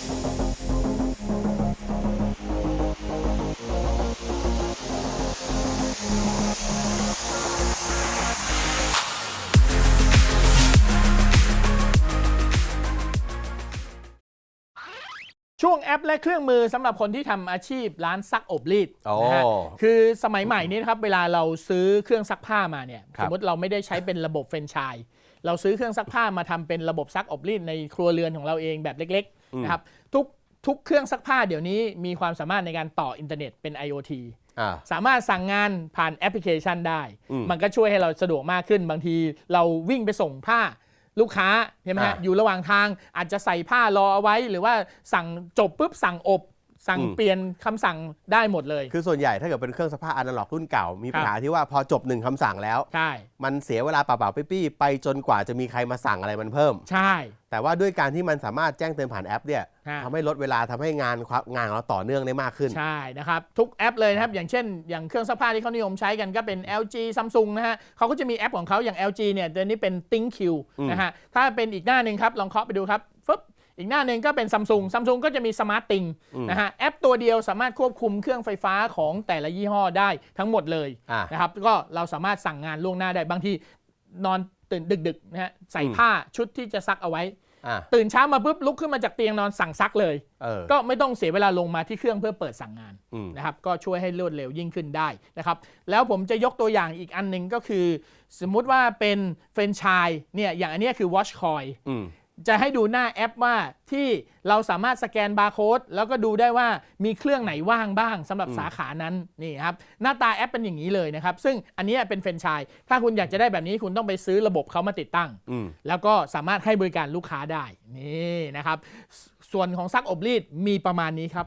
Thank you. ช่วงแอปและเครื่องมือสำหรับคนที่ทำอาชีพร้านซักอบรีดโอ้นะฮะคือสมัยใหม่นี้นะครับเวลาเราซื้อเครื่องซักผ้ามาเนี่ยครัสบมมติเราไม่ได้ใช้เป็นระบบแฟรนไชส์เราซื้อเครื่องซักผ้ามาทำเป็นระบบซักอบรีดในครัวเรือนของเราเองแบบเล็กๆนะครับทุกทุกเครื่องซักผ้าเดี๋ยวนี้มีความสามารถในการต่ออินเทอร์เน็ตเป็น IoT อ่าสามารถสั่งงานผ่านแอปพลิเคชันได้อืมมันก็ช่วยให้เราสะดวกมากขึ้นบางทีเราวิ่งไปส่งผ้า ลูกค้าใช่ไหมฮะอ่า อยู่ระหว่างทางอาจจะใส่ผ้ารอเอาไว้ หรือว่าสั่งจบปุ๊บสั่งอบ สั่งอืมเปลี่ยนคำสั่งได้หมดเลย คือส่วนใหญ่ถ้าเกิดเป็นเครื่องซักผ้าอนาล็อกรุ่นเก่า มีครับปัญหาที่ว่าพอจบหนึ่งคำสั่งแล้วใช่มันเสียเวลาเปล่าๆปี้ๆไปจนกว่าจะมีใครมาสั่งอะไรมันเพิ่ม ใช่ แต่ว่าด้วยการที่มันสามารถแจ้งเตือนผ่านแอปเนี่ยฮะทำให้ลดเวลาทำให้งานความงานของเราต่อเนื่องได้มากขึ้น ใช่นะครับ ทุกแอปเลยนะครับ อย่างเช่น อย่างเครื่องซักผ้าที่เขานิยมใช้กันก็เป็น LG Samsung นะฮะเขาก็จะมีแอปของเขาอย่าง LG เนี่ยตัวนี้เป็น ThinkQ อืมนะฮะถ้าเป็นอีกหน้าหนึ่งครับลองเคาะไปดูครับฟึบ อีกหน้าหนึ่งก็เป็น Samsung Samsung ก็จะมี Smart Thing นะฮะแอปตัวเดียวสามารถควบคุมเครื่องไฟฟ้าของแต่ละยี่ห้อได้ทั้งหมดเลยอ่านะครับก็เราสามารถสั่งงานล่วงหน้าได้บางทีนอนตื่นดึกๆนะฮะใส่อืมผ้าชุดที่จะซักเอาไว้อ่าตื่นเช้ามาปุ๊บลุกขึ้นมาจากเตียงนอนสั่งซักเลยเออก็ไม่ต้องเสียเวลาลงมาที่เครื่องเพื่อเปิดสั่งงานอืมนะครับก็ช่วยให้รวดเร็วยิ่งขึ้นได้นะครับแล้วผมจะยกตัวอย่างอีกอันหนึ่งก็คือ สมมุติว่าเป็นเฟรนไชส์เนี่ยอย่างอันเนี้ยคือ Watch Coin อืม จะให้ดูหน้าแอปว่าที่เราสามารถสแกนบาร์โค้ดแล้วก็ดูได้ว่ามีเครื่องไหนว่างบ้างสำหรับอืมสาขานั้นนี่ครับหน้าตาแอปเป็นอย่างนี้เลยนะครับ ซึ่งอันเนี้ยเป็นเฟรนไชส์ถ้าคุณอยากจะได้แบบนี้คุณต้องไปซื้อระบบเขามาติดตั้งอืมแล้วก็สามารถให้บริการลูกค้าได้นี่นะครับสส่วนของซักอบรีดมีประมาณนี้ครับ